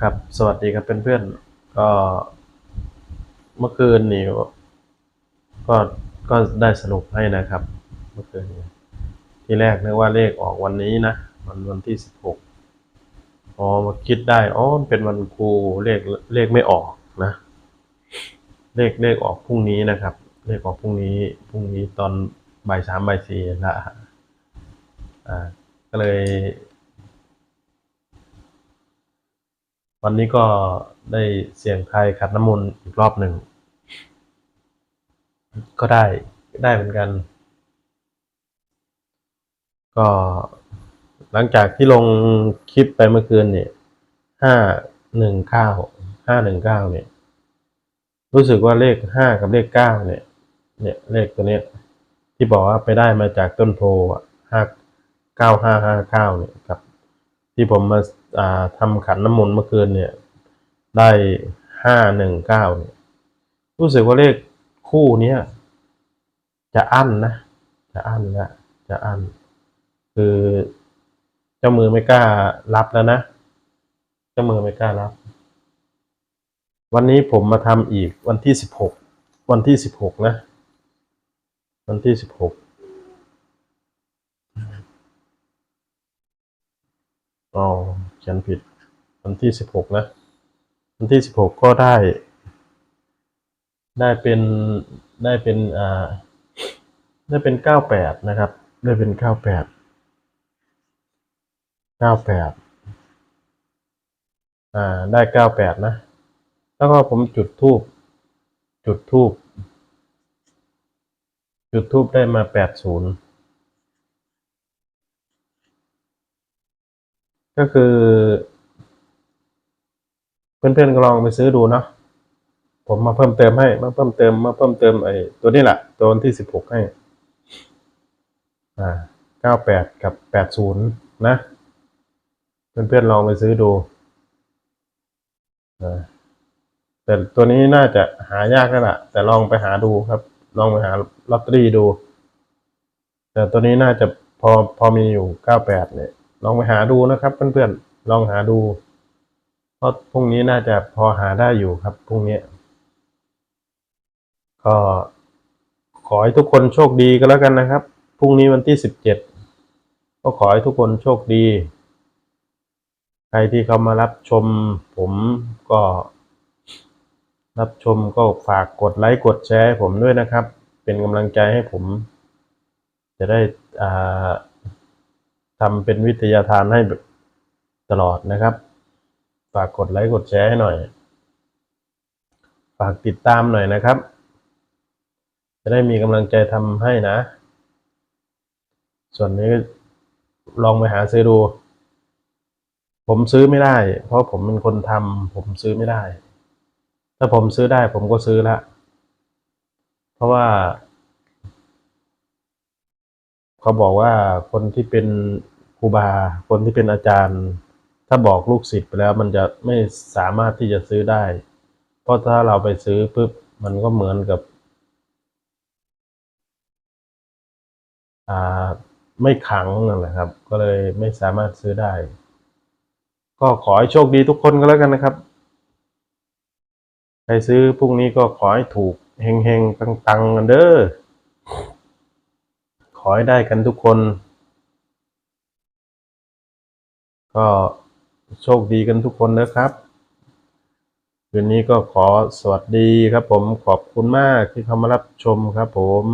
ครับสวัสดีครับเพื่อนๆก็เมื่อคืนนี่ก็ก็ได้สรุปให้นะครับ เมื่อคืนนี้ทีแรกนึกว่าเลขออกวันนี้นะวันวันที่สิบหกอ๋อมาคิดได้อ๋อเป็นวันครูเลขเลขไม่ออกนะ เลขเลขออกพรุ่งนี้นะครับ เลขออกพรุ่งนี้พรุ่งนี้ตอนบ่ายสามบ่ายสี่ละอ่าก็เลย วันนี้ก็ได้เสี่ยงทายขัดน้ำมนต์อีกรอบหนึ่ง ก็ได้ได้เหมือนกัน ก็หลังจากที่ลงคลิปไปเมื่อคืนเนี่ยห้าหนึ่งเก้าห้าหนึ่งเก้าเนี่ย รู้สึกว่าเลขห้ากับเลขเก้าเนี่ย เนี่ยเลขตัวเนี้ย ที่บอกว่าไปได้มาจากต้นโพห้าเก้าห้าห้าเก้าเนี่ยกับ ที่ผมมาาทำขันน้ำมนต์เมื่อคืนเนี่ย ได้ห้าหนึ่งเก้าเนี่ยรู้สึกว่าเลขคู่เนี้ยจะอั้นนะ จะอั้นละจะอั้นคือเจ้ามือไม่กล้ารับแล้วนะ เจ้ามือไม่กล้ารับ วันนี้ผมมาทำอีกวันที่สิบหกวันที่สิบหกนะ วันที่สิบหก อ๋อเขียนผิด วันที่สิบหกนะ วันที่สิบหกก็ได้ ได้เป็นได้เป็นอ่าได้เป็นเก้าแปดนะครับ ได้เป็นเก้าแปดเก้าแปดอ่าได้เก้าแปดนะ แล้วก็ผมจุดทูบจุดทูบจุดทูบได้มาแปดศูนย์ ก็คือ เพื่อนๆก็ลองไปซื้อดูเนาะผมมาเพิ่มเติมให้มาเพิ่มเติมมาเพิ่มเติมไอ้ตัวนี้แหละตัวที่สิบหกให้ อ่าเก้าแปดกับแปดศูนย์นะ เพื่อนๆลองไปซื้อดูอ่าแต่ตัวนี้น่าจะหายากแล้วล่ะแต่ลองไปหาดูครับ ลองไปหาลอตเตอรี่ดู แต่ตัวนี้น่าจะพอพอมีอยู่เก้าแปดเนี่ย ลองไปหาดูนะครับเพื่อนๆลองหาดู เพราะพรุ่งนี้น่าจะพอหาได้อยู่ครับพรุ่งนี้ ก็ขอให้ทุกคนโชคดีก็แล้วกันนะครับพรุ่งนี้วันที่สิบเจ็ดก็ขอให้ทุกคนโชคดี ใครที่เขามารับชม ผมก็ รับชมก็ฝากกดไลค์กดแชร์ผมด้วยนะครับ เป็นกำลังใจให้ผม จะได้อ่า ทำเป็นวิทยาทานให้ตลอดนะครับ ฝากกดไลค์กดแชร์ให้หน่อย ฝากติดตามหน่อยนะครับ จะได้มีกำลังใจทำให้นะ ส่วนนี้ลองไปหาซื้อดู ผมซื้อไม่ได้ เพราะผมเป็นคนทำผมซื้อไม่ได้ ถ้าผมซื้อได้ผมก็ซื้อละ เพราะว่า เขาบอกว่าคนที่เป็นครูบา คนที่เป็นอาจารย์ ถ้าบอกลูกศิษย์ไปแล้ว มันจะไม่สามารถที่จะซื้อได้ เพราะถ้าเราไปซื้อปุ๊บมันก็เหมือนกับอ่าไม่ขังนั่นแหละครับ ก็เลยไม่สามารถซื้อได้ ก็ขอให้โชคดีทุกคนก็แล้วกันนะครับ ใครซื้อพรุ่งนี้ก็ขอให้ถูกเฮงเฮงตังตังๆกันเด้อ อให้ได้กันทุกคน ก็โชคดีกันทุกคนนะครับคืนนี้ก็ขอสวัสดีครับผมขอบคุณมากที่เข้ามารับชมครับผม